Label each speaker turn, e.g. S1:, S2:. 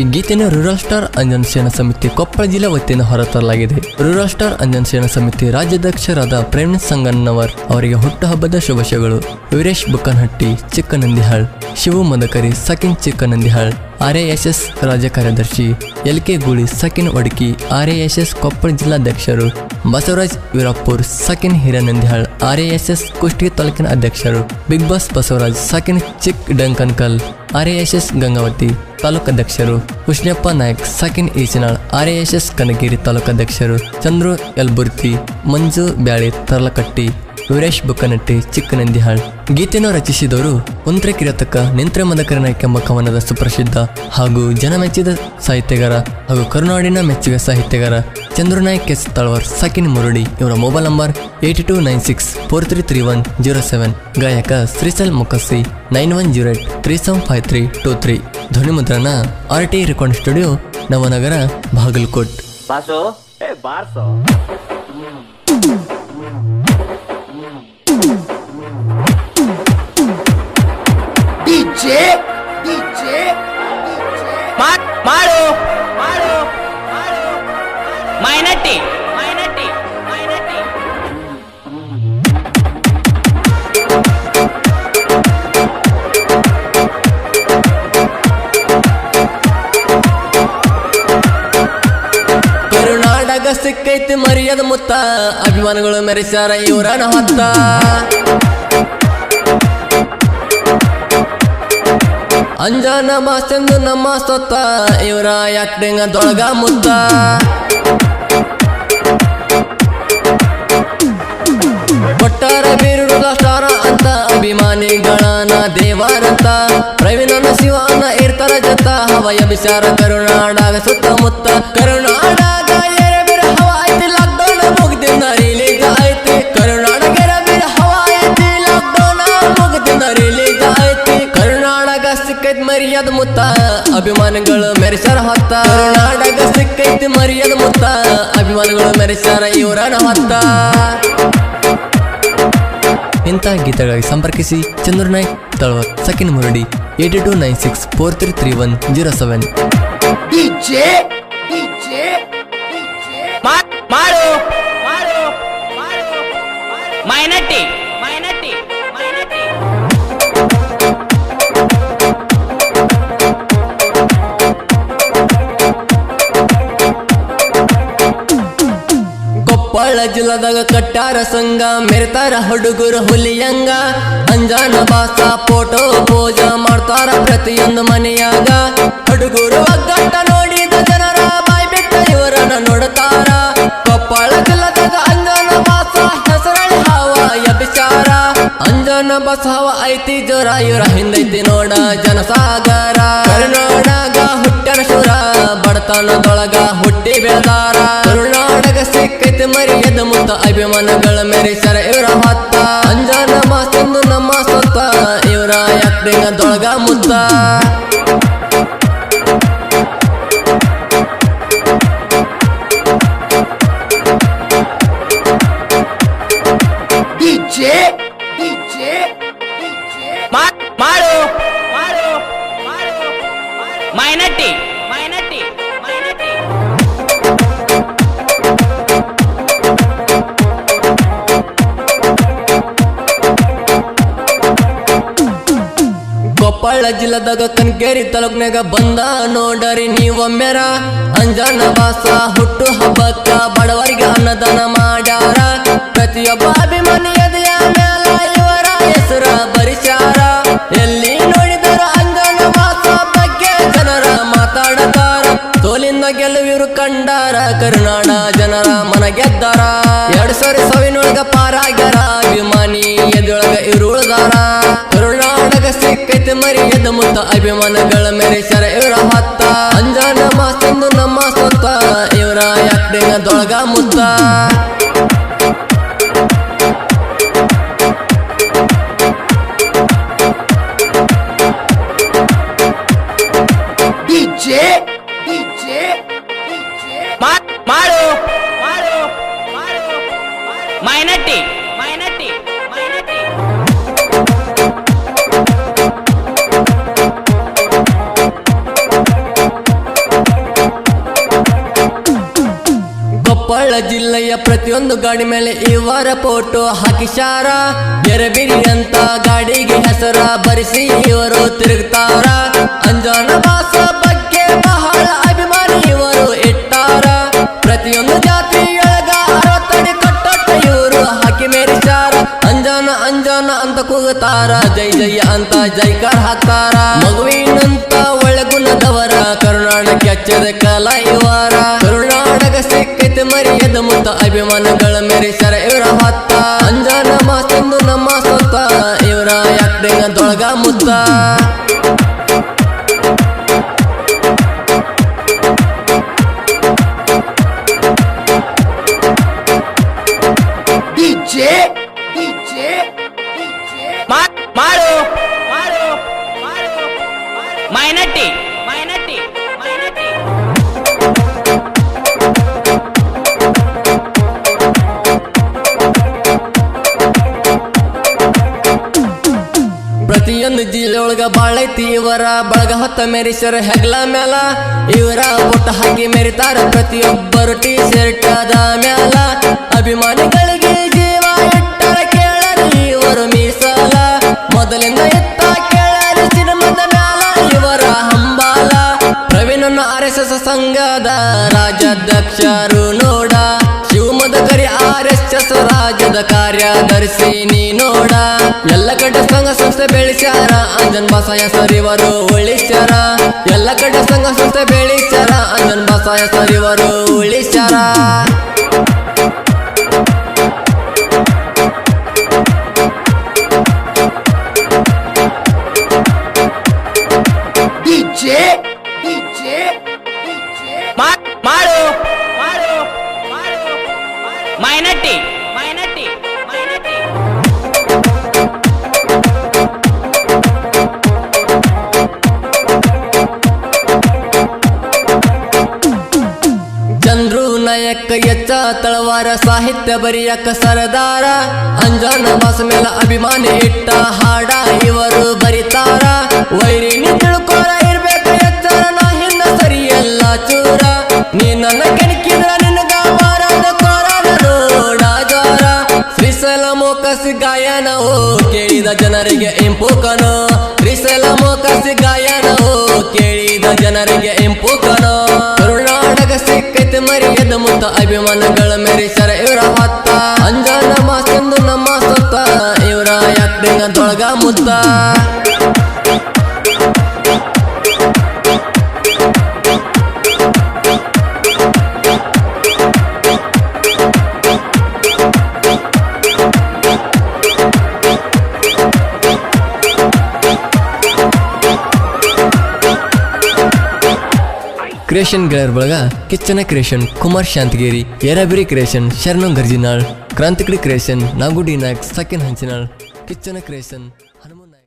S1: ಈ ಗೀತೆಯನ್ನು rural star Anjan ಸೇನಾ ಸಮಿತಿ ಕೊಪ್ಪಳ ಜಿಲ್ಲೆ ವತಿಯಿಂದ ಹೊರತರಲಾಗಿದೆ. ರೂರಲ್ ಸ್ಟಾರ್ ಅಂಜನ್ ಸೇನಾ ಸಮಿತಿ ರಾಜ್ಯಾಧ್ಯಕ್ಷರಾದ ಪ್ರೇಮ್ ಸಂಗನ್ನವರ್ ಅವರಿಗೆ ಹುಟ್ಟುಹಬ್ಬದ ಶುಭಾಶಯಗಳು. ವೀರೇಶ್ ಬುಕ್ಕನಹಟ್ಟಿ, ಚಿಕ್ಕನಂದಿಹಾಳ್, ಶಿವು ಮದಕರಿ, ಸಕಿನ್ ಚಿಕ್ಕನಂದಿಹಾಳ್ ಆರ್ ಎಸ್ ಎಸ್ ರಾಜ್ಯ ಕಾರ್ಯದರ್ಶಿ L K Gooli, ಸಕಿನ್ Odaki R S S Koppal ಜಿಲ್ಲಾಧ್ಯಕ್ಷರು Basavaraj Veerapur, ಸಕಿನ್ Hiranandihal R S S Kushtagi ತಾಲೂಕಿನ ಅಧ್ಯಕ್ಷರು big boss Basavaraj, ಸಕಿನ್ Chik Dankankal R S S Gangavati ತಾಲೂಕಾಧ್ಯಕ್ಷರು Hushnappa Nayak, ಸಕಿನ್ ಈಚನಾಳ್ ಎಸ್ ಕನಗಿರಿ ತಾಲೂಕಾಧ್ಯಕ್ಷರು ಚಂದ್ರು ಯಲ್ಬುರ್ತಿ ಮಂಜು ಬ್ಯಾಳಿ ತರ್ಲಕಟ್ಟಿ ವೀರೇಶ್ ಬುಕ್ಕನಟ್ಟಿ, ಚಿಕ್ಕನಂದಿಹಾಳ್. ಗೀತೆಯನ್ನು ರಚಿಸಿದವರು ಕುಂತ್ರೆ ಕಿರತಕ ನಿಂತ್ರೆ ಮದಕರ ಎಂಬ ಕವನದ ಸುಪ್ರಸಿದ್ಧ ಹಾಗೂ ಜನಮೆಚ್ಚಿದ ಸಾಹಿತ್ಯಗಾರ ಹಾಗೂ ಕರುನಾಡಿನ ಮೆಚ್ಚುಗೆ ಸಾಹಿತ್ಯಗಾರ ಚಂದ್ರನಾಯಕ್ ಎಸ್ ತಳವರ್, ಸಕಿನ್ ಮುರುಡಿ ಇವರ mobile number eighty two nine six four three three one zero seven. ಗಾಯಕ ಶ್ರೀಸಲ್ ಮುಖಸ್ಸಿ nine one zero eight three seven five three two three. ಧ್ವನಿ ಮುದ್ರಣ R T record studio, Navanagar, Bagalkot.
S2: ಬಾಸೋ ಬಾರ್ಸು.
S3: DJ, DJ,
S4: ಮಾಡ್ ಮಾಡು ಮಾಡು. ಮಾಡು ಮೈನಟ್ಟಿ. ಮೈನಟ್ಟಿ ಮೈನಟ್ಟಿ.
S1: ಕರುನಾಡಗ ಸಿಕ್ಕೈತಿ ಮರ್ಯಾದ ಮುತ್ತ. ಅಭಿಮಾನಿಗಳು ಮೆರೆಸ್ಯಾರ ಇವರ ಹೊತ್ತ. ಅಂಜನ ಮಾಸ್ತೆಂದು ನಮ್ಮ ಸೊತ್ತ ಇವರ ಯಾಕ್ಡೆಂಗ ದೊಳಗ ಮುತ್ತ? ಕೊಟ್ಟಾರ ಬೀರುಳ ಸ್ಟಾರ ಅಂತ ಅಭಿಮಾನಿಗಳನ ದೇವರಂತ ಪ್ರವೀಣನ ಶಿವನ ಇರ್ತಾರ ಜತ ಹವಯ ಬಿಸಾರ ಕರುನಾಡಾಗ ಸುತ್ತಮುತ್ತ. ಕರುನಾಡಾಗ ಮರಿಯದ ಮುತ್ತ ಅಭಿಮಾನಿಗಳು ಮೆರೆಸಾರ ಹೊತ್ತ. ನಾಡಾಗ ಸಿಕ್ಕೈತಿ ಮರಿಯದ ಮುತ್ತ ಅಭಿಮಾನಿಗಳು ಮೆರೆಸಾರ ಇವರಾಣ ಹೊತ್ತ. ಇಂತಹ ಗೀತೆಗಳಿಗೆ ಸಂಪರ್ಕಿಸಿ Chandra Naik ತಳವ ಸಕಿನ್ Muradi eighty two nine six four three three one zero seven.
S4: ಮಾಡ್ ಮಾಡು ಮಾಡು. ಮೈನಟ್ಟಿ.
S1: ಕೊಪ್ಪಳ ಜಿಲ್ಲಾದಾಗ ಕಟ್ಟಾರ ಸಂಘ, ಮೆರೆತಾರ ಹುಡುಗರು ಹುಲಿಯಂಗ. ಅಂಜಾನ ಬಾಸ, ಫೋಟೋ, ಪೂಜ ಮಾಡ್ತಾರ ಪ್ರತಿಯೊಂದು ಮನೆಯಾಗ. ಹುಡುಗರು ಒಗ್ಗಟ್ಟ ನೋಡಿದ ಜನರ ಬಾಯ್ ಬಿಟ್ಟ ಇವರನ್ನ ನೋಡ್ತಾರ. ಕೊಪ್ಪಳ ಜಿಲ್ಲದಾಗ ಅಂಜಾನ ಬಾಸ ಹೆಸರಳಿ ಹಾವ ಎಬಿಚಾರ ಅಂಜಾನ ಬಾಸ ಹಾವ ಐತಿ, ಜೋರ ಇವರ ಹಿಂದೈತಿ ನೋಡ ಜನಸಾಗರ. ನೋಡಾಗ ಹುಟ್ಟನ ಶುರ, ಬಡತನದೊಳಗ ಹುಟ್ಟಿ ಬೆಳೆದಾರ. ಕರುನಾಡಗ ಮರಿ ಮರಿಯದ ಮುತ್ತ ಅಭಿಮಾನಗಳ ಮೆರೆಸರ ಇವರ ಹೊತ್ತ. ಅಂಜಾನ ಮಾಸ್ತಂದು ನಮ್ಮ ಸೊತ್ತ ಇವರ ಯಾಕ್ಡೆಂಗದೊಳಗ ಮುತ್ತ.
S3: DJ, DJ, DJ.
S4: ಮಾಡ್ ಮಾಡು ಮಾಡು ಮೈನಟ್ಟಿ
S1: ಕೊಪ್ಪಳ ಜಿಲ್ಲಾದಾಗ ಕನ್ಕೇರಿ ತಾಲೂಕ್ನಾಗ ಬಂದ ನೋಡರಿ ನೀವೊಮ್ಮೆರ ಅಂಜನ ಬಾಸ ಹುಟ್ಟು ಹಬ್ಬಕ್ಕ ಬಡವರಿಗೆ ಅನ್ನದಾನ ಮಾಡ್ಯಾರ. ಪ್ರತಿಯೊಬ್ಬ ಅಭಿಮಾನಿ ಇವರ ಎಲ್ಲಿ ನೋಡಿದರು ಅಂಜನ ಬಾಸ ಬಗ್ಗೆ ಜನರ ಮಾತಾಡತಾರ. ಸೋಲಿಂದ ಗೆಲುವಿರು ಕಂಡಾರ, ಕರುನಾಡ ಜನರ ಮನ ಗೆದ್ದಾರ ಎರಡ್ ಸಾವಿರ ಸಾವಿನೊಳಗ ಪಾರಾಗ್ಯಾರ, ಅಭಿಮಾನಿ ಎದೊಳಗ ಇರು ಕರುನಾಡಗ ಸಿಕ್ಕೈತಿ ಮರಿ ಎದ್ದ ಮುತ್ತ ಅಭಿಮಾನಗಳ ಮೆರೆಸರ ಇವರ ಹತ್ತ ಅಂಜಾನ ಮಾಸ್ತಂದು ನಮ್ಮ ಸುತ್ತ ಇವರ ಯಾಕ್ಡೆಂಗದೊಳಗ ಮುತ್ತ
S3: DJ, DJ, DJ.
S1: ಕೊಪ್ಪಳ ಜಿಲ್ಲೆಯ ಪ್ರತಿಯೊಂದು ಗಾಡಿ ಮೇಲೆ ಇವರ ಫೋಟೋ ಹಾಕಿಶಾರ ಎರಬಿರಿ ಅಂತ ಗಾಡಿಗೆ ಹೆಸರ ಬರೆಸಿ ಇವರು ತಿರುಗ್ತಾರ. ಅಂಜಾನ ವಾಸ ಬಗ್ಗೆ ಬಹಳ ಅಭಿಮಾನಿ ಇವರು ಇಟ್ಟಾರ. ಪ್ರತಿಯೊಂದು ಜಾತಿಯೊಳಗ ಅರವತ್ತಡಿ ಕಟ್ಟಟ್ಟ ಇವರು ಹಾಕಿ ಮೇರಿಸಾರ ಅಂಜನ ಅಂಜನ ಅಂತ ಕೂಗುತ್ತಾರ. ಜೈ ಜೈ ಅಂತ ಜೈಕಾರ ಹಾಕ್ತಾರ. ಮಗುವಿನಂತ ಒಳಗುಣದವರ ಕರುಣಾಣ ಕೆಚ್ಚದ ಕಲಾ ಸಿಕ್ಕೈತೆ ಮರಿಯದ ಮುತ್ತ ಅಭಿಮಾನಗಳ ಮೆರಿಸರ ಇವರ ಹೊತ್ತ ಅಂಜನ ಮಾಸ್ತಂದು ನಮ್ಮ ಸೊತ್ತ ಇವರ ಯಾಕ್ಟಿಂಗ್ ಅಂತೊಳಗ ಮುತ್ತ
S3: DJ, DJ, DJ.
S4: ಮಾ- ಮಾಡು ಮಾಡು ಮಾಡು ಮೈನಟ್ಟಿ ಮೈನಟ್ಟಿ
S1: ಪ್ರತಿಯೊಂದು ಜಿಲ್ಲೆಯೊಳಗ ಬಾಳೈತಿ ಇವರ ಬಳಗ ಹೊತ್ತ ಮೆರಿಸರ ಹೆಗ್ಲ ಮ್ಯಾಲ. ಇವರ ಒಟ್ಟ ಹಾಕಿ ಮೆರಿತಾರ ಪ್ರತಿಯೊಬ್ಬರು ಟೀ ಶರ್ಟ್ ಆದ ಮ್ಯಾಲ. ಅಭಿಮಾನಿಗಳಿಗೆ ಶಿವಮೊಗ್ಗರಿ ಸ್ವರಾಜ್ಯದ ಕಾರ್ಯದರ್ಶಿ ನೀ ನೋಡ. ಎಲ್ಲ ಕಡೆ ಸಂಘ ಸಂಸ್ಥೆ ಬೆಳೆಸ್ಯಾರ. ಅಂಜನ್ ಬಸಾಯ ಸರಿವರು ಉಳಿಸ್ಯಾರ. ಎಲ್ಲ ಕಡೆ ಸಂಘ ಸಂಸ್ಥೆ ಬೆಳೆಸ್ಯಾರ. ಅಂಜನ್ ಬಸಾಯ ಸರಿವರು ಉಳಿಸ್ಯಾರ.
S3: DJ,
S1: ನಾಯಕ ಎಚ್ಚ, ತಳವಾರ ಸಾಹಿತ್ಯ ಬರಿಯಕ ಸರದಾರ. ಅಂಜನ ವಾಸ ಮೇಲೆ ಅಭಿಮಾನಿ ಇಟ್ಟ ಹಾಡ ಇವರು ಬರಿತಾರ. ವೈರಿನಿ ತಿಳ್ಕೋರ ಇರ್ಬೇಕ ಎಚ್ಚರ, ನಾ ಹಿಂದ ಸರಿಯಲ್ಲ ಚೂರ. ನೀ ನನ್ನ ಕೆಣಕಿದ್ರ ನಿನಗ ಬಾರದ ಕೊರನ ರೋಡ ಜ್ವರ. ಶ್ರೀಶೈಲ ಮೋಕಸಿ ಕೇಳಿದ ಜನರಿಗೆ ಇಂಪುಕನು ಶ್ರೀಸಲ ಮೋಕಸಿ ಓ ಕೇಳಿದ ಜನರಿಗೆ ಇಂಪುಕನು ಕರುನಾಟಕ ಸಿಕ್ಕೈತೆ ಮರಿಗೆದ ಮುತ್ತ ಅಭಿಮಾನಗಳ ಮೆರಿಸರ ಇವರ ಹೊತ್ತ. ಅಂಜನ ಮಾಸೆಂದು ನಮ್ಮ ಸುತ್ತ ಇವರ ಯಾಕ್ಟಿಂಗ್ ದೊಳಗ ಮುತ್ತ. ಕ್ರಿಯೇಷನ್ ಗೆಳೆಯರ ಬಳಗ ಕಿಚ್ಚನ creation Kumar Shantagiri Yarabiri creation Sharanu Garjinal, Krantikadi creation Nagudi Nayak, ಸಕಿನ್ Hanchinal. ಕಿಚ್ಚನ ಕ್ರಿಯೇಷನ್